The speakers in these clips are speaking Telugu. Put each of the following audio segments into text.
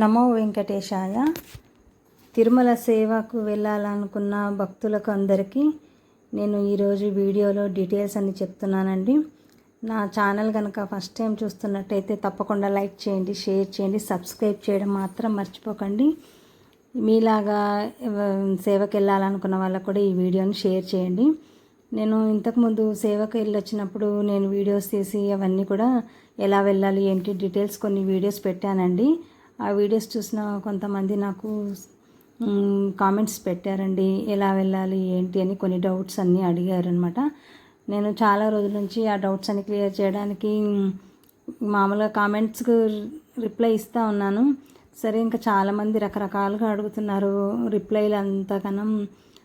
నమో వెంకటేశాయ. తిరుమల సేవకు వెళ్ళాలనుకున్న భక్తులకు అందరికీ నేను ఈరోజు వీడియోలో డీటెయిల్స్ అన్ని చెప్తున్నానండి. నా ఛానల్ కనుక ఫస్ట్ టైం చూస్తున్నట్టయితే తప్పకుండా లైక్ చేయండి షేర్ చేయండి సబ్స్క్రైబ్ చేయడం మాత్రం మర్చిపోకండి. మీలాగా సేవకు సేవకి వెళ్ళాలనుకున్న వాళ్ళకు కూడా ఈ వీడియోని షేర్ చేయండి. నేను ఇంతకుముందు సేవకు వెళ్ళొచ్చినప్పుడు నేను వీడియోస్ తీసి అవన్నీ కూడా ఎలా వెళ్ళాలి ఏంటి డీటెయిల్స్ కొన్ని వీడియోస్ పెట్టానండి. ఆ వీడియోస్ చూసిన కొంతమంది నాకు కామెంట్స్ పెట్టారండి. ఎలా వెళ్ళాలి ఏంటి అని కొన్ని డౌట్స్ అన్నీ అడిగారు అనమాట నేను చాలా రోజుల నుంచి ఆ డౌట్స్ అన్ని క్లియర్ చేయడానికి మామూలుగా కామెంట్స్కి రిప్లై ఇస్తూ ఉన్నాను. సరే ఇంకా చాలామంది రకరకాలుగా అడుగుతున్నారు. రిప్లైలు అంతకనం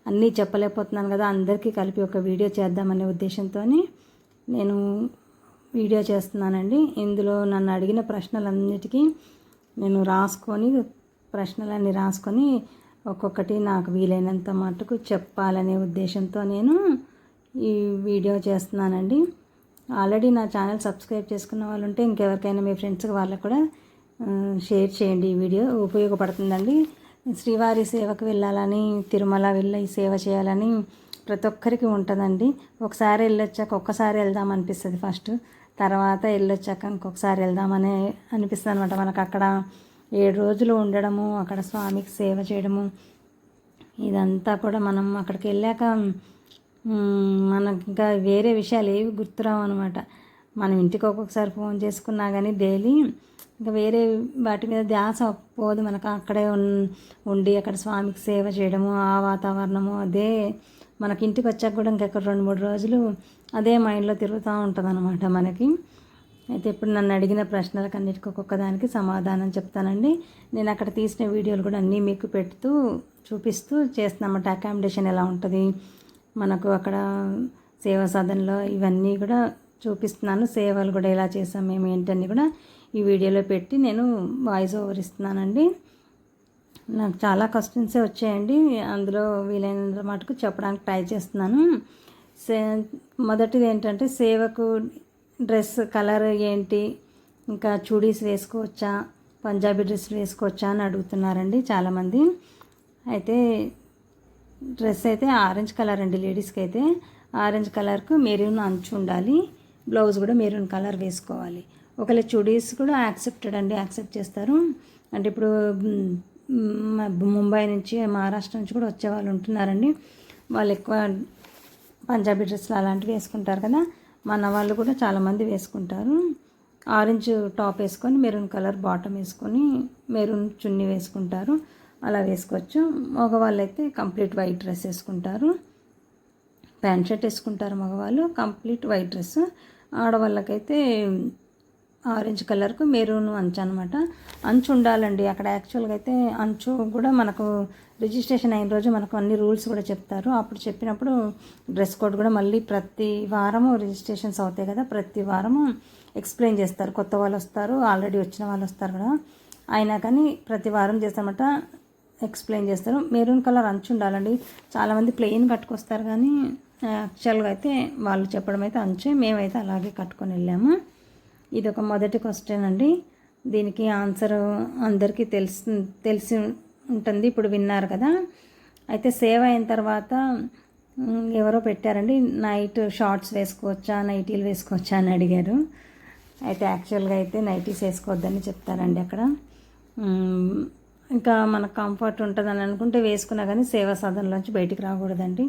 అన్నీ చెప్పలేకపోతున్నాను కదా అందరికీ కలిపి ఒక వీడియో చేద్దామనే ఉద్దేశంతో నేను వీడియో చేస్తున్నానండి. ఇందులో నన్ను అడిగిన ప్రశ్నలన్నిటికీ నేను రాసుకొని ప్రశ్నలన్నీ రాసుకొని ఒక్కొక్కటి నాకు వీలైనంత మటుకు చెప్పాలనే ఉద్దేశంతో నేను ఈ వీడియో చేస్తున్నానండి. ఆల్రెడీ నా ఛానల్ సబ్స్క్రైబ్ చేసుకున్న వాళ్ళు ఉంటే ఇంకెవరికైనా మీ ఫ్రెండ్స్కి వాళ్ళకు కూడా షేర్ చేయండి ఈ వీడియో. ఉపయోగపడుతుందండి. శ్రీవారి సేవకు వెళ్ళాలని తిరుమల వెళ్ళి సేవ చేయాలని ప్రతి ఒక్కరికి ఉంటుందండి. ఒకసారి వెళ్ళొచ్చాక ఒక్కసారి వెళ్దాం అనిపిస్తుంది ఫస్ట్. తర్వాత వెళ్ళొచ్చాక ఇంకొకసారి వెళ్దామనే అనిపిస్తుంది అనమాట మనకు అక్కడ ఏడు రోజులు ఉండడము అక్కడ స్వామికి సేవ చేయడము ఇదంతా కూడా మనం అక్కడికి వెళ్ళాక మనకి ఇంకా వేరే విషయాలు ఏవి గుర్తురావు అనమాట. మనం ఇంటికి ఒక్కొక్కసారి ఫోన్ చేసుకున్నా కానీ డైలీ ఇంకా వేరే వాటి మీద ధ్యాస పోదు మనకు. అక్కడే ఉండి అక్కడ స్వామికి సేవ చేయడము ఆ వాతావరణము అదే మనకి ఇంటికి వచ్చాక కూడా ఇంకొక రెండు మూడు రోజులు అదే మైండ్లో తిరుగుతూ ఉంటుంది అనమాట మనకి. అయితే ఇప్పుడు నన్ను అడిగిన ప్రశ్నలకు అన్నిటికీ ఒక్కొక్క దానికి సమాధానం చెప్తానండి. నేను అక్కడ తీసిన వీడియోలు కూడా అన్నీ మీకు పెడుతూ చూపిస్తూ చేస్తున్నామట అకామిడేషన్ ఎలా ఉంటుంది మనకు అక్కడ సేవా సాధనలో ఇవన్నీ కూడా చూపిస్తున్నాను. సేవలు కూడా ఎలా చేసాం మేము ఏంటని కూడా ఈ వీడియోలో పెట్టి నేను వాయిస్ ఓవర్ ఇస్తున్నానండి. నాకు చాలా క్వశ్చన్సే వచ్చాయండి. అందులో వీలైనంత మటుకు చెప్పడానికి ట్రై చేస్తున్నాను. సే మొదటిది ఏంటంటే సేవకు డ్రెస్ కలర్ ఏంటి? ఇంకా చూడీస్ వేసుకోవచ్చా? పంజాబీ డ్రెస్ వేసుకోవచ్చా అని అడుగుతున్నారండి చాలామంది. అయితే డ్రెస్ అయితే ఆరెంజ్ కలర్ అండి లేడీస్కి అయితే. ఆరెంజ్ కలర్కు మెరూన్ అంచు ఉండాలి. బ్లౌజ్ కూడా మెరూన్ కలర్ వేసుకోవాలి. ఒకవేళ చుడీస్ కూడా యాక్సెప్టెడ్ అండి యాక్సెప్ట్ చేస్తారు. అంటే ఇప్పుడు ముంబై నుంచి మహారాష్ట్ర నుంచి కూడా వచ్చే వాళ్ళు ఉంటున్నారండి. వాళ్ళు ఎక్కువ పంజాబీ డ్రెస్సులు అలాంటివి వేసుకుంటారు కదా. మన వాళ్ళు కూడా చాలామంది వేసుకుంటారు. ఆరెంజ్ టాప్ వేసుకొని మెరూన్ కలర్ బాటమ్ వేసుకొని మెరూన్ చున్నీ వేసుకుంటారు. అలా వేసుకోవచ్చు. మగవాళ్ళు అయితే కంప్లీట్ వైట్ డ్రెస్ వేసుకుంటారు. ప్యాంట్ షర్ట్ వేసుకుంటారు మగవాళ్ళు. Complete white dress. ఆడవాళ్ళకైతే ఆరెంజ్ కలర్కు మెరూన్ అంచు అనమాట అంచు ఉండాలండి. అక్కడ యాక్చువల్గా అయితే అంచు కూడా మనకు రిజిస్ట్రేషన్ అయిన రోజు మనకు అన్ని రూల్స్ కూడా చెప్తారు. అప్పుడు చెప్పినప్పుడు డ్రెస్ కోడ్ కూడా మళ్ళీ ప్రతి వారము రిజిస్ట్రేషన్స్ అవుతాయి కదా ప్రతి వారము ఎక్స్ప్లెయిన్ చేస్తారు. కొత్త వాళ్ళు వస్తారు ఆల్రెడీ వచ్చిన వాళ్ళు వస్తారు కదా. అయినా కానీ ప్రతి వారం చేస్తామట ఎక్స్ప్లెయిన్ చేస్తారు. మెరూన్ కలర్ అంచు ఉండాలండి. చాలామంది ప్లెయిన్ కట్టుకొస్తారు కానీ యాక్చువల్గా అయితే వాళ్ళు చెప్పడం అయితే అంచే. మేమైతే అలాగే కట్టుకొని వెళ్ళాము. ఇది ఒక మొదటి క్వశ్చన్ అండి. దీనికి ఆన్సర్ అందరికీ తెలిసి తెలిసి ఉంటుంది. ఇప్పుడు విన్నారు కదా. అయితే సేవ్ అయిన తర్వాత ఎవరో పెట్టారండి? నైట్ షార్ట్స్ వేసుకోవచ్చా నైటీలు వేసుకోవచ్చా అని అడిగారు. అయితే యాక్చువల్గా అయితే నైటీస్ వేసుకోవద్దని చెప్తారండి అక్కడ. ఇంకా మనకు కంఫర్ట్ ఉంటుందని అనుకుంటే వేసుకున్నా కానీ సేవా సదన్లోంచి బయటికి రాకూడదండి.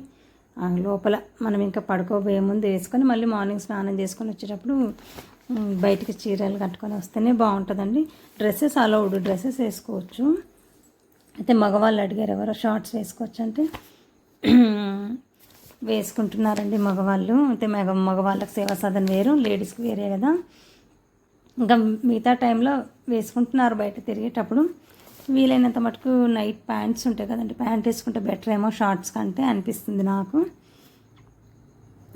లోపల మనం ఇంకా పడుకోబోయే ముందు వేసుకొని మళ్ళీ మార్నింగ్ స్నానం చేసుకొని వచ్చేటప్పుడు బయటికి చీరలు కట్టుకొని వస్తేనే బాగుంటుందండి. డ్రెస్సెస్ అలౌడ్ డ్రెస్సెస్ వేసుకోవచ్చు. అయితే మగవాళ్ళు అడిగారు ఎవరో షార్ట్స్ వేసుకోవచ్చు అంటే. వేసుకుంటున్నారండి మగవాళ్ళు. అయితే మగ మగవాళ్ళకి సేవా సాధన వేరు లేడీస్కి వేరే కదా. ఇంకా మిగతా టైంలో వేసుకుంటున్నారు బయట తిరిగేటప్పుడు. వీలైనంత మటుకు నైట్ ప్యాంట్స్ ఉంటాయి కదండి. ప్యాంట్ వేసుకుంటే బెటర్ ఏమో షార్ట్స్ కంటే అనిపిస్తుంది నాకు.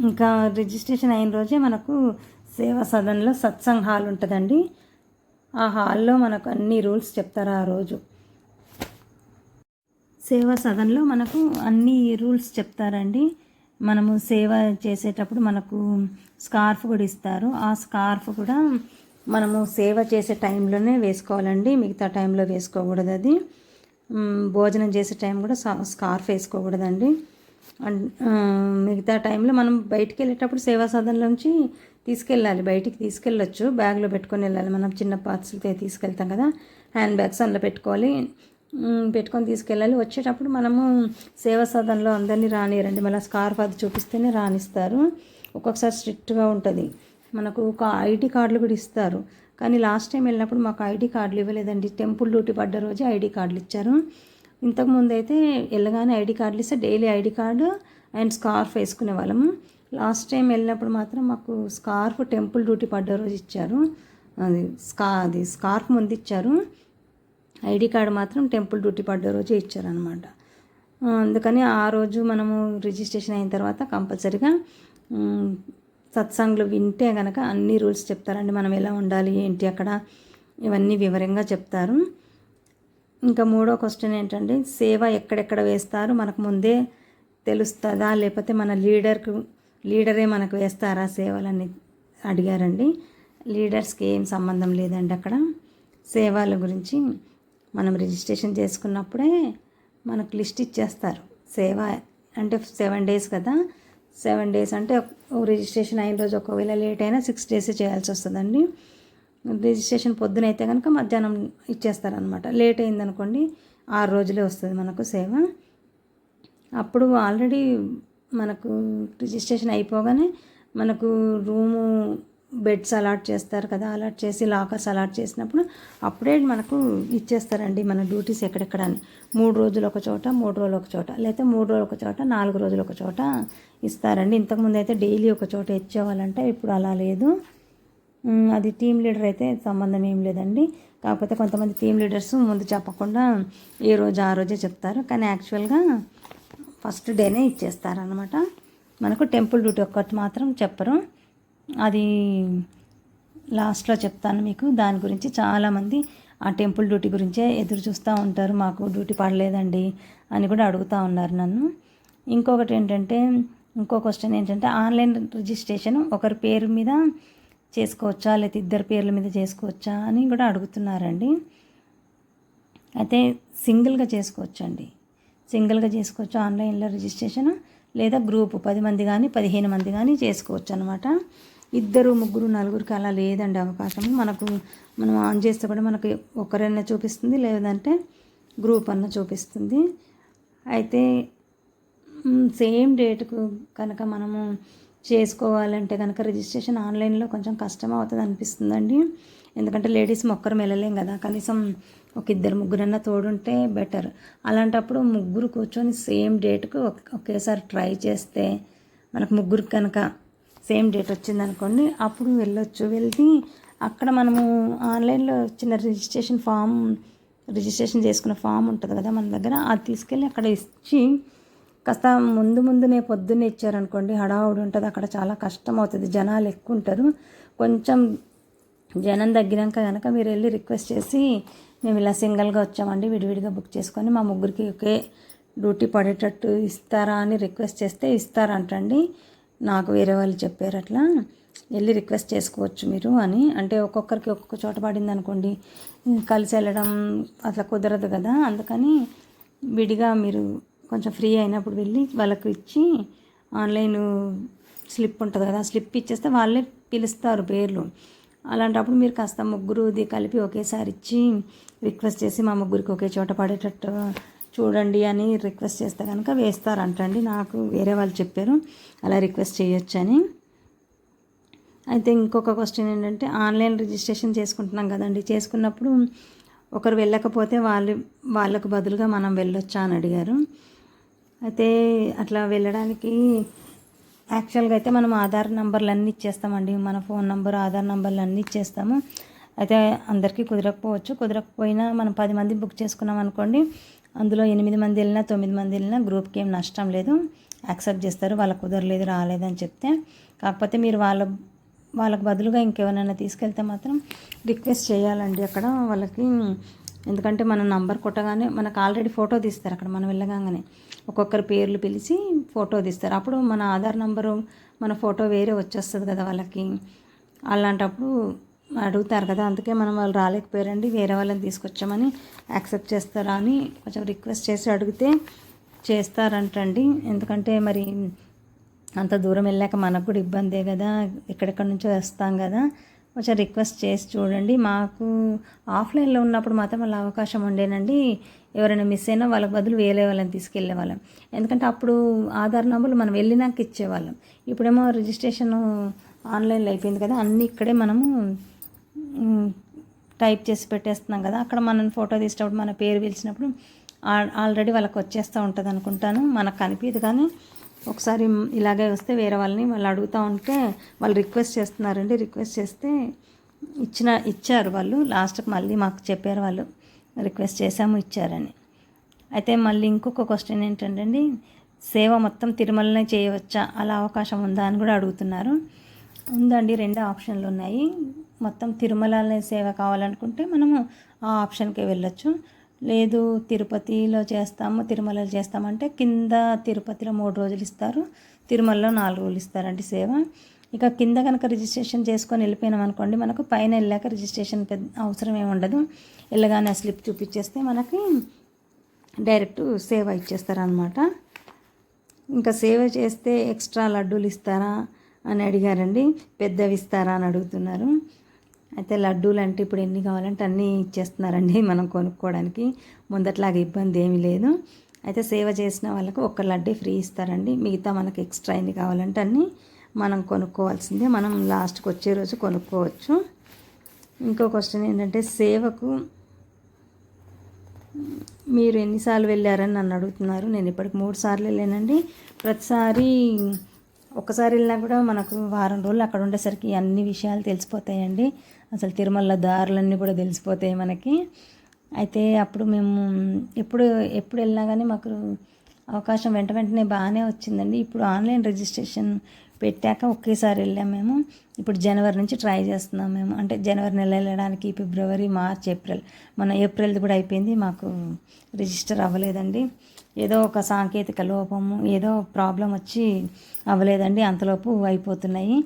ఇంకా రిజిస్ట్రేషన్ అయిన రోజే మనకు సేవా సదన్లో సత్సంగ్ హాల్ ఉంటుందండి ఆ హాల్లో మనకు అన్ని రూల్స్ చెప్తారు ఆ రోజు. సేవా సదన్లో మనకు అన్ని రూల్స్ చెప్తారండి. మనము సేవ చేసేటప్పుడు మనకు స్కార్ఫ్ కూడా ఇస్తారు. ఆ స్కార్ఫ్ కూడా మనము సేవ చేసే టైంలోనే వేసుకోవాలండి. మిగతా టైంలో వేసుకోకూడదు అది. భోజనం చేసే టైం కూడా స్కార్ఫ్ వేసుకోకూడదండి. అండ్ మిగతా టైంలో మనం బయటికి వెళ్ళేటప్పుడు సేవా సదన్లోంచి తీసుకెళ్ళాలి బయటికి తీసుకెళ్ళొచ్చు. బ్యాగ్లో పెట్టుకొని వెళ్ళాలి. మనం చిన్న పార్సల్తో తీసుకెళ్తాం కదా హ్యాండ్ బ్యాగ్స్ అందులో పెట్టుకోవాలి. పెట్టుకొని తీసుకెళ్ళాలి. వచ్చేటప్పుడు మనము సేవా సదన్లో అందరినీ రానియరండి మళ్ళీ స్కార్ఫ్ అది చూపిస్తేనే రానిస్తారు ఒక్కొక్కసారి స్ట్రిక్ట్గా ఉంటుంది. మనకు ఒక ఐడి కార్డులు కూడా ఇస్తారు. కానీ లాస్ట్ టైం వెళ్ళినప్పుడు మాకు ఐడి కార్డులు ఇవ్వలేదండి. టెంపుల్ డ్యూటీ పడ్డ రోజే ఐడి కార్డులు ఇచ్చారు. ఇంతకుముందు అయితే వెళ్ళగానే ఐడి కార్డులు ఇస్తే daily ID card and scarf వేసుకునే వాళ్ళము. లాస్ట్ టైం వెళ్ళినప్పుడు మాత్రం మాకు స్కార్ఫ్ టెంపుల్ డ్యూటీ పడ్డ రోజు ఇచ్చారు. అది స్కా అది స్కార్ఫ్ ముందు ఇచ్చారు. ఐడి కార్డు మాత్రం టెంపుల్ డ్యూటీ పడ్డ రోజే ఇచ్చారనమాట అందుకని ఆ రోజు మనము రిజిస్ట్రేషన్ అయిన తర్వాత కంపల్సరీగా సత్సంగ్లు వింటే కనుక అన్ని రూల్స్ చెప్తారండి. మనం ఎలా ఉండాలి ఏంటి అక్కడ ఇవన్నీ వివరంగా చెప్తారు. ఇంకా మూడో క్వశ్చన్ ఏంటంటే సేవ ఎక్కడెక్కడ వేస్తారు? మనకు ముందే తెలుస్తుందా? లేకపోతే మన లీడర్కు లీడరే మనకు వేస్తారా సేవలని అడిగారండి. లీడర్స్కి ఏం సంబంధం లేదండి అక్కడ. సేవల గురించి మనం రిజిస్ట్రేషన్ చేసుకున్నప్పుడే మనకు లిస్ట్ ఇచ్చేస్తారు. సేవ అంటే సెవెన్ డేస్ కదా. సెవెన్ డేస్ అంటే రిజిస్ట్రేషన్ అయిన రోజు ఒకవేళ లేట్ అయినా సిక్స్ డేస్ చేయాల్సి వస్తుందండి. రిజిస్ట్రేషన్ పొద్దున అయితే కనుక మధ్యాహ్నం ఇచ్చేస్తారనమాట లేట్ అయిందనుకోండి ఆరు రోజులే వస్తుంది మనకు సేవ. అప్పుడు ఆల్రెడీ మనకు రిజిస్ట్రేషన్ అయిపోగానే మనకు రూము బెడ్స్ అలాట్ చేస్తారు కదా అలాట్ చేసి లాకర్స్ అలాట్ చేసినప్పుడు అప్పుడే మనకు ఇచ్చేస్తారండి మన డ్యూటీస్ ఎక్కడెక్కడ అని మూడు రోజులు ఒక చోట మూడు రోజులు ఒక చోట లేకపోతే మూడు రోజులు ఒక చోట నాలుగు రోజులు ఒక చోట ఇస్తారండి. ఇంతకుముందు అయితే డైలీ ఒక చోట ఇచ్చేవాళ్ళంటే ఇప్పుడు అలా లేదు. అది టీం లీడర్ అయితే సంబంధం ఏం లేదండి. కాకపోతే కొంతమంది టీం లీడర్స్ ముందు చెప్పకుండా ఏ రోజు ఆ రోజే చెప్తారు. కానీ యాక్చువల్గా ఫస్ట్ డేనే ఇచ్చేస్తారనమాట మనకు టెంపుల్ డ్యూటీ ఒక్కటి మాత్రం చెప్పరు. అది లాస్ట్లో చెప్తాను మీకు. దాని గురించి చాలామంది ఆ టెంపుల్ డ్యూటీ గురించే ఎదురు చూస్తూ ఉంటారు. మాకు డ్యూటీ పడలేదండి అని కూడా అడుగుతూ ఉన్నారు నన్ను. ఇంకొకటి ఏంటంటే ఇంకో క్వశ్చన్ ఏంటంటే ఆన్లైన్ రిజిస్ట్రేషన్ ఒకరి పేరు మీద చేసుకోవచ్చా? లేకపోతే ఇద్దరు పేర్ల మీద చేసుకోవచ్చా? అని కూడా అడుగుతున్నారండి. అయితే సింగిల్గా చేసుకోవచ్చండి. సింగిల్గా చేసుకోవచ్చు. ఆన్లైన్లో రిజిస్ట్రేషన్ లేదా గ్రూప్ పది మంది కానీ పదిహేను మంది కానీ చేసుకోవచ్చు అనమాట ఇద్దరు ముగ్గురు నలుగురికి అలా లేదండి అవకాశం. మనకు మనం ఆన్ చేస్తే కూడా మనకు ఒకరైనా చూపిస్తుంది లేదంటే గ్రూప్ అన్న చూపిస్తుంది. అయితే సేమ్ డేట్కు కనుక మనము చేసుకోవాలంటే కనుక రిజిస్ట్రేషన్ ఆన్లైన్లో కొంచెం కష్టం అవుతుంది అనిపిస్తుందండి ఎందుకంటే లేడీస్ మొక్కరం వెళ్ళలేం కదా. కనీసం ఒక ఇద్దరు ముగ్గురన్నా తోడుంటే బెటర్. అలాంటప్పుడు ముగ్గురు కూర్చొని సేమ్ డేట్కు ఒకేసారి ట్రై చేస్తే మనకు ముగ్గురు కనుక సేమ్ డేట్ వచ్చిందనుకోండి అప్పుడు వెళ్ళొచ్చు. వెళ్ళి అక్కడ మనము ఆన్లైన్లో చిన్న రిజిస్ట్రేషన్ ఫామ్ రిజిస్ట్రేషన్ చేసుకున్న ఫామ్ ఉంటుంది కదా మన దగ్గర అది తీసుకెళ్ళి అక్కడ ఇచ్చి కాస్త ముందు ముందునే పొద్దున్నే ఇచ్చారనుకోండి హడావుడి ఉంటుంది అక్కడ చాలా కష్టం అవుతుంది జనాలు ఎక్కువ ఉంటారు కొంచెం జనం తగ్గినాక కనుక మీరు వెళ్ళి రిక్వెస్ట్ చేసి మేము ఇలా సింగిల్గా వచ్చామండి విడివిడిగా బుక్ చేసుకొని మా ముగ్గురికి ఒకే డ్యూటీ పడేటట్టు ఇస్తారా అని రిక్వెస్ట్ చేస్తే ఇస్తారంటండి. నాకు వేరే వాళ్ళు చెప్పారు అట్లా వెళ్ళి రిక్వెస్ట్ చేసుకోవచ్చు మీరు అని. అంటే ఒక్కొక్కరికి ఒక్కొక్క చోట పడింది అనుకోండి కలిసి వెళ్ళడం అట్లా కుదరదు కదా. అందుకని విడిగా మీరు కొంచెం ఫ్రీ అయినప్పుడు వెళ్ళి వాళ్ళకు ఇచ్చి ఆన్లైన్ స్లిప్ ఉంటుంది కదా స్లిప్ ఇచ్చేస్తే వాళ్ళే పిలుస్తారు పేర్లు. అలాంటప్పుడు మీరు కాస్త ముగ్గురుది కలిపి ఒకేసారి ఇచ్చి రిక్వెస్ట్ చేసి మా ముగ్గురికి ఒకే చోట పడేటట్టు చూడండి అని రిక్వెస్ట్ చేస్తే కనుక వేస్తారంటండి. నాకు వేరే వాళ్ళు చెప్పారు అలా రిక్వెస్ట్ చేయొచ్చని. అయితే ఇంకొక క్వశ్చన్ ఏంటంటే ఆన్లైన్ రిజిస్ట్రేషన్ చేసుకుంటున్నాం కదండి. చేసుకున్నప్పుడు ఒకరు వెళ్ళకపోతే వాళ్ళు వాళ్ళకు బదులుగా మనం వెళ్ళొచ్చా అని అడిగారు. అయితే అట్లా వెళ్ళడానికి యాక్చువల్గా అయితే మనం ఆధార్ నెంబర్లు అన్నీ ఇచ్చేస్తామండి. మన ఫోన్ నంబర్ ఆధార్ నెంబర్లు అన్నీ ఇచ్చేస్తాము. అయితే అందరికీ కుదరకపోవచ్చు. కుదరకపోయినా మనం పది మంది బుక్ చేసుకున్నాం అనుకోండి అందులో ఎనిమిది మంది వెళ్ళినా తొమ్మిది మంది వెళ్ళినా గ్రూప్కి ఏం నష్టం లేదు. యాక్సెప్ట్ చేస్తారు. వాళ్ళకు కుదరలేదు రాలేదని చెప్తే. కాకపోతే మీరు వాళ్ళ వాళ్ళకి బదులుగా ఇంకెవరైనా తీసుకెళ్తే మాత్రం రిక్వెస్ట్ చేయాలండి అక్కడ వాళ్ళకి. ఎందుకంటే మన నంబర్ కొట్టగానే మనకు ఆల్రెడీ ఫోటో తీస్తారు అక్కడ మనం వెళ్ళగానే. ఒక్కొక్కరి పేర్లు పిలిచి ఫోటో తీస్తారు. అప్పుడు మన ఆధార్ నంబరు మన ఫోటో వేరే వచ్చేస్తుంది కదా వాళ్ళకి. అలాంటప్పుడు అడుగుతారు కదా అందుకే మనం వాళ్ళు రాలేకపోయారండి వేరే వాళ్ళని తీసుకొచ్చామని యాక్సెప్ట్ చేస్తారా అని కొంచెం రిక్వెస్ట్ చేసి అడిగితే చేస్తారంటండి. ఎందుకంటే మరి అంత దూరం వెళ్ళాక మనకు కూడా ఇబ్బందే కదా ఎక్కడెక్కడి నుంచో వస్తాం కదా. కొంచెం రిక్వెస్ట్ చేసి చూడండి. మాకు ఆఫ్లైన్లో ఉన్నప్పుడు మాత్రం వాళ్ళ అవకాశం ఉండేనండి. ఎవరైనా మిస్ అయినా వాళ్ళకి బదులు వేరే వాళ్ళని తీసుకెళ్ళే వాళ్ళం. ఎందుకంటే అప్పుడు ఆధార్ నంబర్లు మనం వెళ్ళినాక ఇచ్చేవాళ్ళం. ఇప్పుడేమో రిజిస్ట్రేషన్ ఆన్లైన్లో అయిపోయింది కదా అన్నీ ఇక్కడే మనము టైప్ చేసి పెట్టేస్తున్నాం కదా. అక్కడ మనం ఫోటో తీసినప్పుడు మన పేరు పిలిచినప్పుడు ఆ- ఆల్రెడీ వాళ్ళకి వచ్చేస్తూ ఉంటుంది అనుకుంటాను మనకు కనిపించదు కానీ ఒకసారి ఇలాగే వస్తే వేరే వాళ్ళని వాళ్ళు అడుగుతూ ఉంటే వాళ్ళు రిక్వెస్ట్ చేస్తున్నారండి రిక్వెస్ట్ చేస్తే ఇచ్చిన ఇచ్చారు వాళ్ళు. లాస్ట్కి మళ్ళీ మాకు చెప్పారు వాళ్ళు రిక్వెస్ట్ చేశాము ఇచ్చారని. అయితే మళ్ళీ ఇంకొక క్వశ్చన్ ఏంటంటే అండి సేవ మొత్తం తిరుమలనే చేయవచ్చా? అలా అవకాశం ఉందా అని కూడా అడుగుతున్నారు. ఉందండి రెండు ఆప్షన్లు ఉన్నాయి. మొత్తం తిరుమలనే సేవ కావాలనుకుంటే మనము ఆ ఆప్షన్కే వెళ్ళొచ్చు. లేదు తిరుపతిలో చేస్తాము తిరుమలలో చేస్తామంటే కింద తిరుపతిలో మూడు రోజులు ఇస్తారు తిరుమలలో నాలుగు రోజులు ఇస్తారండి సేవ. ఇక కింద కనుక రిజిస్ట్రేషన్ చేసుకొని వెళ్ళిపోయినాం అనుకోండి మనకు పైన వెళ్ళాక రిజిస్ట్రేషన్ పెద్ద అవసరం ఏమి ఉండదు. వెళ్ళగానే ఆ స్లిప్ చూపించేస్తే మనకి డైరెక్ట్ సేవ ఇచ్చేస్తారనమాట. ఇంకా సేవ చేస్తే ఎక్స్ట్రా లడ్డూలు ఇస్తారా అని అడిగారండి పెద్దవి ఇస్తారా అని అడుగుతున్నారు. అయితే లడ్డూలు అంటే ఇప్పుడు ఎన్ని కావాలంటే అన్నీ ఇచ్చేస్తున్నారండి మనం కొనుక్కోవడానికి. ముందట్లాగా ఇబ్బంది ఏమీ లేదు. అయితే సేవ చేసిన వాళ్ళకు ఒక్క లడ్డే ఫ్రీ ఇస్తారండి. మిగతా మనకి ఎక్స్ట్రా ఎన్ని కావాలంటే అన్నీ మనం కొనుక్కోవాల్సిందే. మనం లాస్ట్కి వచ్చే రోజు కొనుక్కోవచ్చు. ఇంకో క్వశ్చన్ ఏంటంటే సేవకు మీరు ఎన్నిసార్లు వెళ్ళారని నన్ను అడుగుతున్నారు. నేను ఇప్పటికి మూడు సార్లు వెళ్ళానండి. ప్రతిసారి ఒకసారి వెళ్ళినా కూడా మనకు వారం రోజులు అక్కడ ఉండేసరికి అన్ని విషయాలు తెలిసిపోతాయండి. అసలు తిరుమల దారులన్నీ కూడా తెలిసిపోతాయి మనకి. అయితే అప్పుడు మేము ఎప్పుడు ఎప్పుడు వెళ్ళినా కానీ మాకు అవకాశం వెంట వెంటనే బాగానే వచ్చిందండి. ఇప్పుడు ఆన్లైన్ రిజిస్ట్రేషన్ పెట్టాక ఒకేసారి వెళ్ళాం మేము. ఇప్పుడు జనవరి నుంచి ట్రై చేస్తున్నాం మేము. అంటే జనవరి నెల వెళ్ళడానికి ఫిబ్రవరి మార్చ్ ఏప్రిల్. మన ఏప్రిల్ది కూడా అయిపోయింది. మాకు రిజిస్టర్ అవ్వలేదండి. ఏదో ఒక సాంకేతిక లోపము ఏదో ప్రాబ్లం వచ్చి అవ్వలేదండి అంతలోపు అయిపోతున్నాయి.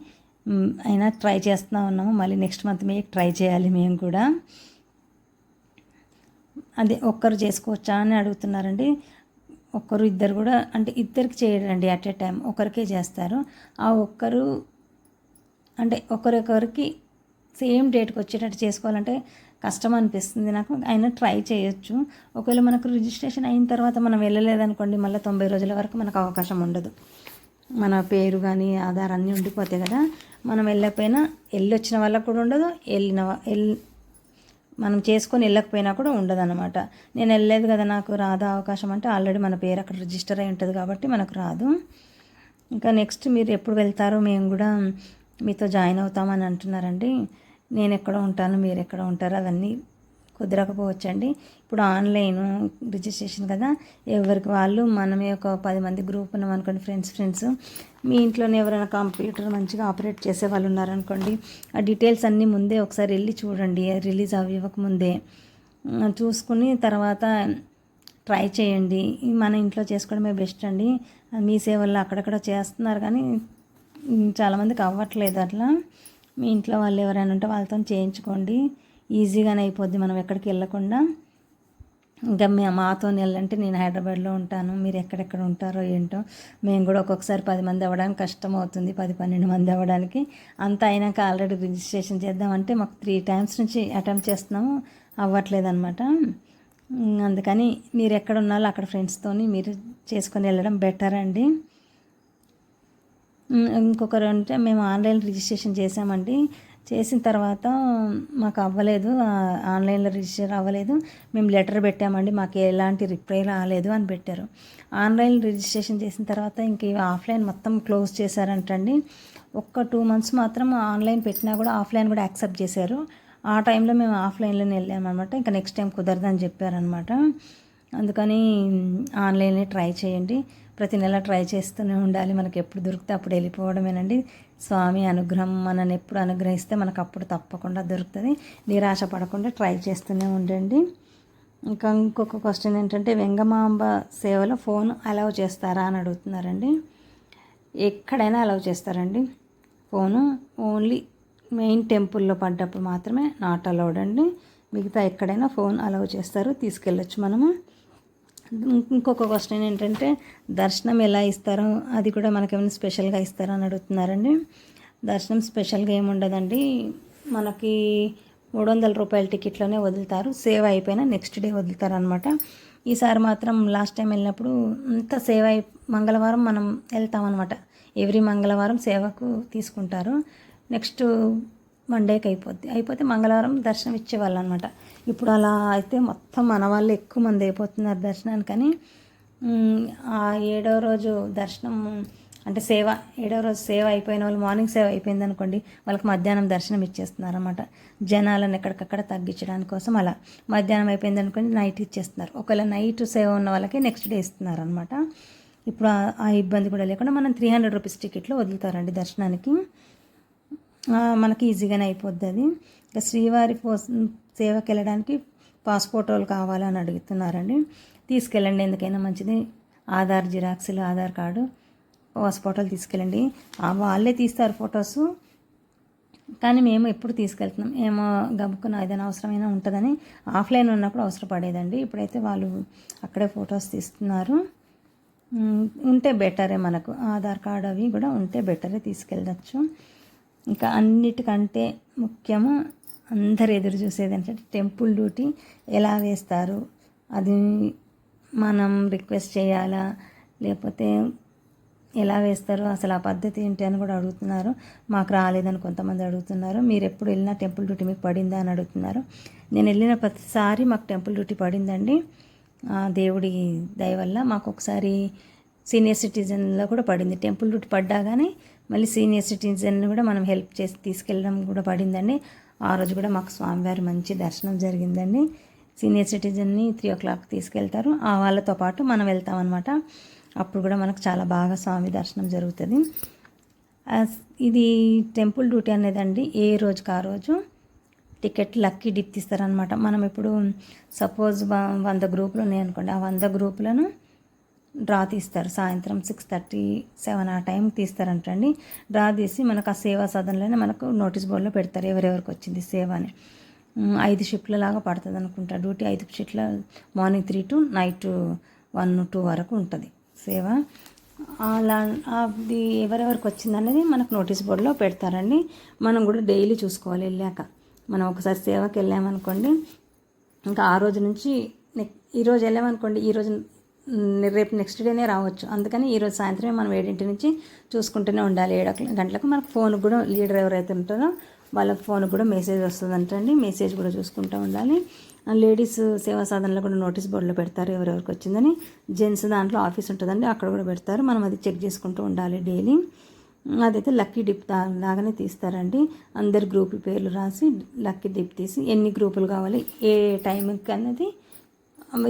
అయినా ట్రై చేస్తూ ఉన్నాము. మళ్ళీ నెక్స్ట్ మంత్ మీకు ట్రై చేయాలి మేము కూడా. అదే ఒక్కరు చేసుకోవచ్చా అని అడుగుతున్నారండి. ఒక్కరు ఇద్దరు కూడా అంటే ఇద్దరికి చేయరండి అట్ ఏ టైం ఒకరికే చేస్తారు. ఆ ఒక్కరు అంటే ఒకరొకరికి సేమ్ డేట్కి వచ్చేటట్టు చేసుకోవాలంటే కష్టం అనిపిస్తుంది నాకు. అయినా ట్రై చేయొచ్చు. ఒకవేళ మనకు రిజిస్ట్రేషన్ అయిన తర్వాత మనం వెళ్ళలేదనుకోండి మళ్ళీ తొంభై రోజుల వరకు మనకు అవకాశం ఉండదు. మన పేరు కానీ ఆధార్ అన్నీ ఉండిపోతాయి కదా. మనం వెళ్ళకపోయినా వెళ్ళొచ్చిన వాళ్ళకు కూడా ఉండదు వెళ్ళిన వెళ్ళి మనం చేసుకొని వెళ్ళకపోయినా కూడా ఉండదు అనమాట నేను వెళ్ళలేదు కదా నాకు రాదా అవకాశం అంటే ఆల్రెడీ మన పేరు అక్కడ రిజిస్టర్ అయి ఉంటుంది కాబట్టి మనకు రాదు. ఇంకా నెక్స్ట్ మీరు ఎప్పుడు వెళ్తారో మేము కూడా మీతో జాయిన్ అవుతామని అంటున్నారండి. నేను ఎక్కడ ఉంటాను మీరు ఎక్కడ ఉంటారు అవన్నీ కుదరకపోవచ్చండి. ఇప్పుడు ఆన్లైన్ రిజిస్ట్రేషన్ కదా ఎవరికి వాళ్ళు మనమే ఒక పది మంది గ్రూప్ ఉన్నాం అనుకోండి ఫ్రెండ్స్ ఫ్రెండ్స్ మీ ఇంట్లోనే ఎవరైనా కంప్యూటర్ మంచిగా ఆపరేట్ చేసే వాళ్ళు ఉన్నారనుకోండి ఆ డీటెయిల్స్ అన్నీ ముందే ఒకసారి వెళ్ళి చూడండి రిలీజ్ అవ్వక ముందే. చూసుకుని తర్వాత ట్రై చేయండి. మన ఇంట్లో చేసుకోవడమే బెస్ట్ అండి. మీ సేవల్లో అక్కడక్కడ చేస్తున్నారు కానీ చాలామందికి అవ్వట్లేదు అట్లా. మీ ఇంట్లో వాళ్ళు ఎవరైనా ఉంటే వాళ్ళతో చేయించుకోండి. ఈజీగానే అయిపోద్ది మనం ఎక్కడికి వెళ్ళకుండా. ఇంకా మేము మాతో వెళ్ళంటే నేను హైదరాబాద్లో ఉంటాను. మీరు ఎక్కడెక్కడ ఉంటారో ఏంటో మేము కూడా ఒక్కొక్కసారి పది మంది అవ్వడానికి కష్టం అవుతుంది. పది పన్నెండు మంది అవ్వడానికి. అంత అయినాక ఆల్రెడీ రిజిస్ట్రేషన్ చేద్దామంటే మాకు త్రీ టైమ్స్ నుంచి అటెంప్ట్ చేస్తున్నాము. అవ్వట్లేదు అనమాట అందుకని మీరు ఎక్కడ ఉన్నారో అక్కడ ఫ్రెండ్స్తోని మీరు చేసుకొని వెళ్ళడం బెటర్ అండి. ఇంకొకరు అంటే మేము ఆన్లైన్ రిజిస్ట్రేషన్ చేసామండి చేసిన తర్వాత మాకు అవ్వలేదు. ఆన్లైన్లో రిజిస్టర్ అవ్వలేదు. మేము లెటర్ పెట్టామండి. మాకు ఎలాంటి రిప్లై రాలేదు అని పెట్టారు. ఆన్లైన్ రిజిస్ట్రేషన్ చేసిన తర్వాత ఇంక ఆఫ్లైన్ మొత్తం క్లోజ్ చేశారంటండి. ఒక్క టూ మంత్స్ మాత్రం ఆన్లైన్ పెట్టినా కూడా ఆఫ్లైన్ కూడా యాక్సెప్ట్ చేశారు. ఆ టైంలో మేము ఆఫ్లైన్లోనే వెళ్ళామన్నమాట. ఇంకా నెక్స్ట్ టైం కుదరదని చెప్పారనమాట అందుకని ఆన్లైన్లో ట్రై చేయండి. ప్రతి నెల ట్రై చేస్తూనే ఉండాలి. మనకి ఎప్పుడు దొరికితే అప్పుడు వెళ్ళిపోవడమేనండి. స్వామి అనుగ్రహం మనని ఎప్పుడు అనుగ్రహిస్తే మనకు అప్పుడు తప్పకుండా దొరుకుతుంది. నిరాశ పడకుండా ట్రై చేస్తూనే ఉండండి. ఇంకా ఇంకొక క్వశ్చన్ ఏంటంటే వెంగమాంబ సేవలో ఫోన్ అలౌ చేస్తారా అని అడుగుతున్నారండి. ఎక్కడైనా అలౌ చేస్తారండి. ఫోను ఓన్లీ మెయిన్ టెంపుల్లో పడ్డప్పుడు మాత్రమే నాట్ అలౌడ్ అండి. మిగతా ఎక్కడైనా ఫోన్ అలౌ చేస్తారు. తీసుకెళ్ళొచ్చు మనము. ఇంకొక క్వశ్చన్ ఏంటంటే దర్శనం ఎలా ఇస్తారో? అది కూడా మనకేమైనా స్పెషల్గా ఇస్తారో? అని అడుగుతున్నారండి. దర్శనం స్పెషల్గా ఏముండదండి. మనకి మూడు వందల రూపాయల టికెట్లోనే వదులుతారు. సేవ్ అయిపోయినా నెక్స్ట్ డే వదులుతారు అనమాట ఈసారి మాత్రం లాస్ట్ టైం వెళ్ళినప్పుడు అంత సేవ అయి మంగళవారం మనం వెళ్తామన్నమాట. ఎవ్రీ మంగళవారం సేవకు తీసుకుంటారు. నెక్స్ట్ మండేకి అయిపోద్ది. అయిపోతే మంగళవారం దర్శనం ఇచ్చేవాళ్ళు అనమాట ఇప్పుడు అలా అయితే మొత్తం మన వాళ్ళు ఎక్కువ మంది అయిపోతున్నారు దర్శనానికి కానీ ఆ ఏడో రోజు దర్శనం అంటే సేవ ఏడో రోజు సేవ అయిపోయిన వాళ్ళు మార్నింగ్ సేవ అయిపోయింది అనుకోండి వాళ్ళకి మధ్యాహ్నం దర్శనం ఇచ్చేస్తున్నారు అనమాట జనాలను ఎక్కడికక్కడ తగ్గించడానికి కోసం అలా. మధ్యాహ్నం అయిపోయింది అనుకోండి నైట్ ఇచ్చేస్తున్నారు. ఒకవేళ నైట్ సేవ ఉన్న వాళ్ళకి నెక్స్ట్ డే ఇస్తున్నారు అనమాట ఇప్పుడు ఆ- ఇబ్బంది కూడా లేకుండా మనం త్రీ హండ్రెడ్ రూపీస్ టికెట్లో వదులుతారండి దర్శనానికి. మనకి ఈజీగానే అయిపోద్ది అది. ఇంకా శ్రీవారి సేవకి వెళ్ళడానికి పాస్పోర్ట్ వాళ్ళు కావాలని అడుగుతున్నారండి. తీసుకెళ్ళండి ఎందుకైనా మంచిది. ఆధార్ జిరాక్స్లు ఆధార్ కార్డు పాస్పోర్ట్ తీసుకెళ్ళండి. వాళ్ళే తీస్తారు ఫొటోస్. కానీ మేము ఎప్పుడు తీసుకెళ్తున్నాం. ఏమో గబుక్కున ఏదైనా అవసరమైనా ఉంటుందని ఆఫ్లైన్ ఉన్నప్పుడు అవసరపడేదండి. ఇప్పుడైతే వాళ్ళు అక్కడే ఫొటోస్ తీస్తున్నారు. ఉంటే బెటరే మనకు. ఆధార్ కార్డు అవి కూడా ఉంటే బెటరే తీసుకెళ్ళచ్చు. ఇంకా అన్నిటికంటే ముఖ్యము అందరు ఎదురు చూసేది ఏంటంటే టెంపుల్ డ్యూటీ ఎలా వేస్తారు? అది మనం రిక్వెస్ట్ చేయాలా? లేకపోతే ఎలా వేస్తారు? అసలు ఆ పద్ధతి ఏంటి అని కూడా అడుగుతున్నారు. మాకు రాలేదని కొంతమంది అడుగుతున్నారు. మీరు ఎప్పుడు వెళ్ళినా టెంపుల్ డ్యూటీ మీకు పడిందా అని అడుగుతున్నారు. నేను వెళ్ళిన ప్రతిసారి మాకు టెంపుల్ డ్యూటీ పడిందండి. ఆ దేవుడి దయ వల్ల మాకు ఒకసారి సీనియర్ సిటిజన్లో కూడా పడింది. టెంపుల్ డ్యూటీ పడ్డా కానీ మళ్ళీ సీనియర్ సిటిజన్ కూడా మనం హెల్ప్ చేసి తీసుకెళ్ళడం కూడా పడిందండి. ఆ రోజు కూడా మాకు స్వామివారి మంచి దర్శనం జరిగిందండి. సీనియర్ సిటిజన్ని త్రీ ఓ క్లాక్ తీసుకెళ్తారు. ఆ వాళ్ళతో పాటు మనం వెళ్తాం అనమాట అప్పుడు కూడా మనకు చాలా బాగా స్వామి దర్శనం జరుగుతుంది. ఇది టెంపుల్ డ్యూటీ అనేదండి. ఏ రోజుకి ఆ రోజు టికెట్ లక్కీ డిప్ తీస్తారనమాట మనం ఇప్పుడు సపోజ్ వంద గ్రూపులు ఉన్నాయనుకోండి. ఆ వంద గ్రూపులను డ్రా తీస్తారు. సాయంత్రం సిక్స్ థర్టీ సెవెన్ ఆ టైం తీస్తారంటండి. డ్రా తీసి మనకు ఆ సేవా సదన్లోనే మనకు నోటీస్ బోర్డులో పెడతారు. ఎవరెవరికి వచ్చింది సేవ అని. ఐదు షిఫ్ట్ల లాగా పడుతుంది అనుకుంటా. డ్యూటీ ఐదు షిఫ్ట్ల morning three to night one two వరకు ఉంటుంది సేవ. అలా అది ఎవరెవరికి వచ్చింది అనేది మనకు నోటీస్ బోర్డులో పెడతారండి. మనం కూడా డైలీ చూసుకోవాలి వెళ్ళాక. మనం ఒకసారి సేవకి వెళ్ళామనుకోండి ఇంకా ఆ రోజు నుంచి నెక్ ఈరోజు వెళ్ళామనుకోండి ఈరోజు రేపు నెక్స్ట్ డేనే రావచ్చు. అందుకని ఈరోజు సాయంత్రమే మనం ఏడింటి నుంచి చూసుకుంటూనే ఉండాలి. ఏడు గంటలకు మనకు ఫోన్ కూడా లీడర్ ఎవరైతే ఉంటారో వాళ్ళకి ఫోన్ కూడా మెసేజ్ వస్తుందంటండి. మెసేజ్ కూడా చూసుకుంటూ ఉండాలి. లేడీస్ సేవా సాధనలో కూడా నోటీస్ బోర్డులో పెడతారు ఎవరెవరికి వచ్చిందని. జెంట్స్ దాంట్లో ఆఫీస్ ఉంటుందండి అక్కడ కూడా పెడతారు. మనం అది చెక్ చేసుకుంటూ ఉండాలి డైలీ అదైతే లక్కీ డిప్ దా లాగానే తీస్తారండి. అందరు గ్రూప్ పేర్లు రాసి లక్కీ డిప్ తీసి ఎన్ని గ్రూపులు కావాలి ఏ టైంకి అనేది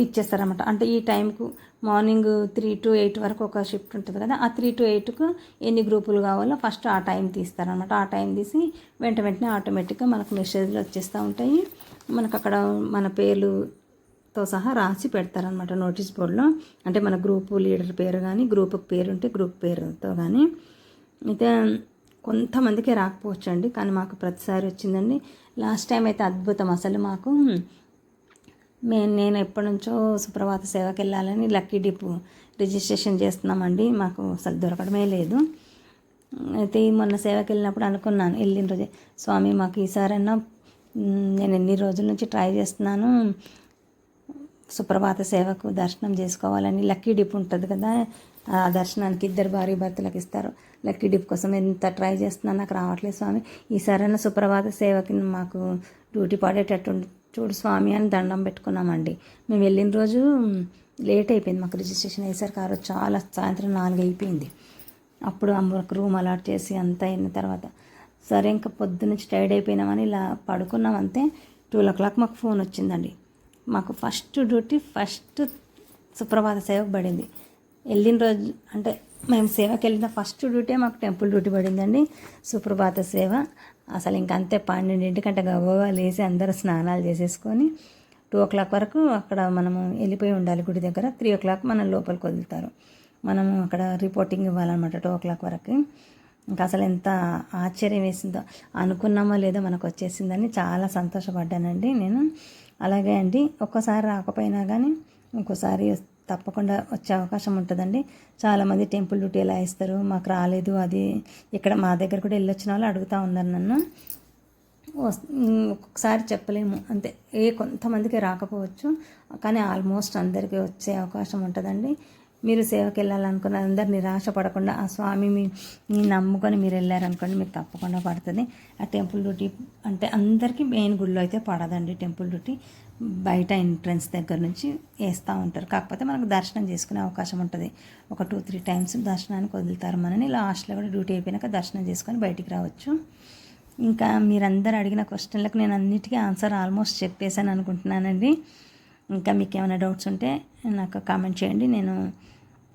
ఇచ్చేస్తారన్నమాట. అంటే ఈ టైంకు మార్నింగ్ త్రీ టు ఎయిట్ వరకు ఒక షిఫ్ట్ ఉంటుంది కదా ఆ త్రీ టు ఎయిట్కు ఎన్ని గ్రూపులు కావాలో ఫస్ట్ ఆ టైం తీస్తారనమాట ఆ టైం తీసి వెంట వెంటనే ఆటోమేటిక్గా మనకు మెసేజ్లు వచ్చేస్తూ ఉంటాయి. మనకు అక్కడ మన పేర్లుతో సహా రాసి పెడతారనమాట నోటీస్ బోర్డులో. అంటే మన గ్రూపు లీడర్ పేరు కానీ గ్రూప్ పేరు ఉంటే గ్రూప్ పేరుతో కానీ అయితే కొంతమందికి రాకపోవచ్చు అండి కానీ మాకు ప్రతిసారి వచ్చిందండి. లాస్ట్ టైం అయితే అద్భుతం అసలు మాకు. మేము నేను ఎప్పటి నుంచో సుప్రభాత సేవకి వెళ్ళాలని లక్కీ డిపు రిజిస్ట్రేషన్ చేస్తున్నామండి. మాకు అసలు దొరకడమే లేదు. అయితే మొన్న సేవకి వెళ్ళినప్పుడు అనుకున్నాను వెళ్ళిన రోజే స్వామి మాకు ఈసారన్నా నేను ఎన్ని రోజుల నుంచి ట్రై చేస్తున్నాను సుప్రభాత సేవకు దర్శనం చేసుకోవాలని. లక్కీ డిప్ ఉంటుంది కదా ఆ దర్శనానికి ఇద్దరు భార్య భర్తలకు ఇస్తారు. లక్కీ డిప్ కోసం ఎంత ట్రై చేస్తున్నాను నాకు రావట్లేదు స్వామి. ఈసారైనా సుప్రభాత సేవకి మాకు డ్యూటీ పడేటట్టు చూడు స్వామి అని దండం పెట్టుకున్నామండి. మేము వెళ్ళిన రోజు లేట్ అయిపోయింది మాకు రిజిస్ట్రేషన్ అయ్యేసరికి ఆ రోజు చాలా సాయంత్రం నాలుగు అయిపోయింది. అప్పుడు అమ్మకు రూమ్ అలాట్ చేసి అంతా అయిన తర్వాత సరే ఇంకా పొద్దునుంచి టైర్డ్ అయిపోయినామని ఇలా పడుకున్నాం అంతే. టూ ఓ క్లాక్ మాకు ఫోన్ వచ్చిందండి. మాకు ఫస్ట్ డ్యూటీ ఫస్ట్ సుప్రభాత సేవకు పడింది. వెళ్ళిన రోజు అంటే మేము సేవకి వెళ్ళిన ఫస్ట్ డ్యూటీ మాకు టెంపుల్ డ్యూటీ పడిందండి. సుప్రభాత సేవ. అసలు ఇంక అంతే పన్నెండింటికంటే గబగబా లేచి అందరూ స్నానాలు చేసేసుకొని టూ ఓ క్లాక్ వరకు అక్కడ మనము వెళ్ళిపోయి ఉండాలి గుడి దగ్గర. త్రీ ఓ క్లాక్ మనం లోపలికి వదులుతారు. మనము అక్కడ రిపోర్టింగ్ ఇవ్వాలన్నమాట టూ ఓ క్లాక్ వరకు. ఇంకా అసలు ఎంత ఆశ్చర్యం వేసిందో. అనుకున్నామో లేదో మనకు వచ్చేసిందని చాలా సంతోషపడ్డానండి నేను. అలాగే అండి ఒక్కసారి రాకపోయినా కానీ ఇంకోసారి తప్పకుండా వచ్చే అవకాశం ఉంటుందండి. చాలామంది టెంపుల్ డ్యూటీ ఎలా ఇస్తారు మాకు రాలేదు అది ఇక్కడ మా దగ్గర కూడా వెళ్ళొచ్చిన వాళ్ళు అడుగుతూ ఉన్నారు నన్ను. ఒక్కొక్కసారి చెప్పలేము. అంతే ఏ కొంతమందికి రాకపోవచ్చు కానీ ఆల్మోస్ట్ అందరికీ వచ్చే అవకాశం ఉంటుందండి. మీరు సేవకి వెళ్ళాలనుకున్న అందరు నిరాశ పడకుండా ఆ స్వామి మీ నమ్ముకొని మీరు వెళ్ళారనుకోండి మీకు తప్పకుండా పడుతుంది. ఆ టెంపుల్ డ్యూటీ అంటే అందరికీ మెయిన్ గుళ్ళో అయితే పడదండి. టెంపుల్ డ్యూటీ బయట ఎంట్రన్స్ దగ్గర నుంచి వేస్తూ ఉంటారు. కాకపోతే మనకు దర్శనం చేసుకునే అవకాశం ఉంటుంది. ఒక టూ త్రీ టైమ్స్ దర్శనానికి వదులుతారు మనని. లాస్ట్లో కూడా డ్యూటీ అయిపోయినాక దర్శనం చేసుకొని బయటికి రావచ్చు. ఇంకా మీరందరూ అడిగిన క్వశ్చన్లకు నేను అన్నిటికీ ఆన్సర్ ఆల్మోస్ట్ చెప్పేశాను అనుకుంటున్నానండి. ఇంకా మీకు ఏమైనా డౌట్స్ ఉంటే నాకు కామెంట్ చేయండి. నేను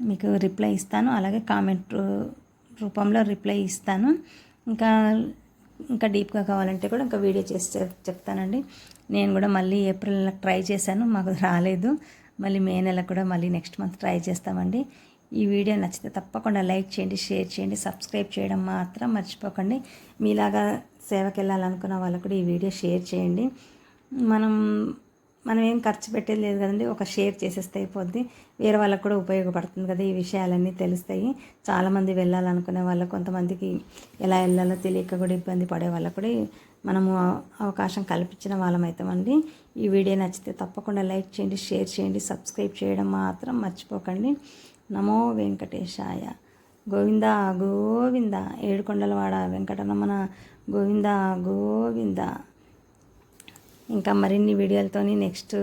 మీకు రిప్లై ఇస్తాను. అలాగే కామెంట్ రూపంలో రిప్లై ఇస్తాను. ఇంకా ఇంకా డీప్గా కావాలంటే కూడా ఇంకా వీడియో చేసి చెప్తానండి. నేను కూడా మళ్ళీ ఏప్రిల్ నెలకు ట్రై చేశాను. మాకు రాలేదు. మళ్ళీ మే నెలకు కూడా మళ్ళీ నెక్స్ట్ మంత్ ట్రై చేస్తామండి. ఈ వీడియో నచ్చితే తప్పకుండా లైక్ చేయండి షేర్ చేయండి సబ్స్క్రైబ్ చేయడం మాత్రం మర్చిపోకండి. మీలాగా సేవకి వెళ్ళాలనుకున్న వాళ్ళకు కూడా ఈ వీడియో షేర్ చేయండి. మనం మనం ఏం ఖర్చు పెట్టేది లేదు కదండి. ఒక షేర్ చేసేస్తే అయిపోద్ది. వేరే వాళ్ళకు కూడా ఉపయోగపడుతుంది కదా ఈ విషయాలన్నీ తెలుస్తాయి. చాలామంది వెళ్ళాలనుకునే వాళ్ళు కొంతమందికి ఎలా వెళ్ళాలో తెలియక కూడా ఇబ్బంది పడే వాళ్ళకు కూడా మనము అవకాశం కల్పించిన వాళ్ళం అవుతామండి ఈ వీడియో నచ్చితే తప్పకుండా లైక్ చేయండి షేర్ చేయండి సబ్స్క్రైబ్ చేయడం మాత్రం మర్చిపోకండి. నమో వెంకటేశాయ. గోవింద గోవింద. ఏడుకొండలవాడ వెంకటరమణ. గోవింద గోవింద. ఇంకా మరిన్ని వీడియోలతోని నెక్స్ట్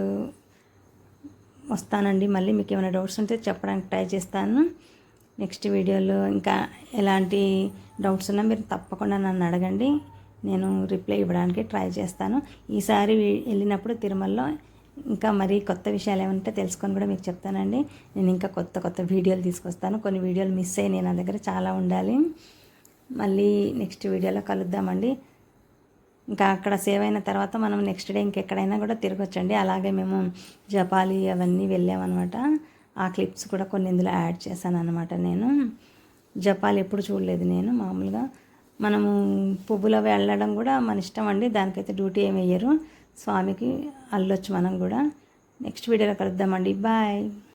వస్తానండి. మళ్ళీ మీకు ఏమైనా డౌట్స్ ఉంటే చెప్పడానికి ట్రై చేస్తాను. నెక్స్ట్ వీడియోలో ఇంకా ఎలాంటి డౌట్స్ ఉన్నా మీరు తప్పకుండా నన్ను అడగండి. నేను రిప్లై ఇవ్వడానికి ట్రై చేస్తాను. ఈసారి వెళ్ళినప్పుడు తిరుమలలో ఇంకా మరి కొత్త విషయాలు ఏమంటే తెలుసుకొని కూడా మీకు చెప్తానండి. నేను ఇంకా కొత్త కొత్త వీడియోలు తీసుకొస్తాను. కొన్ని వీడియోలు మిస్ అయ్యి నా దగ్గర చాలా ఉండాలి. మళ్ళీ నెక్స్ట్ వీడియోలో కలుద్దామండి. ఇంకా అక్కడ సేవ్ అయిన తర్వాత మనం నెక్స్ట్ డే ఇంకెక్కడైనా కూడా తిరగొచ్చండి. అలాగే మేము జపాలి అవన్నీ వెళ్ళామన్నమాట. ఆ క్లిప్స్ కూడా కొన్ని ఇందులో యాడ్ చేశాను అనమాట నేను. జపాలి ఎప్పుడు చూడలేదు నేను మామూలుగా. మనము పువ్వులో వెళ్ళడం కూడా మన ఇష్టం అండి. దానికైతే డ్యూటీ ఏమి వేయరు స్వామికి అల్లొచ్చు మనం కూడా. నెక్స్ట్ వీడియోలో కలుద్దామండి. బాయ్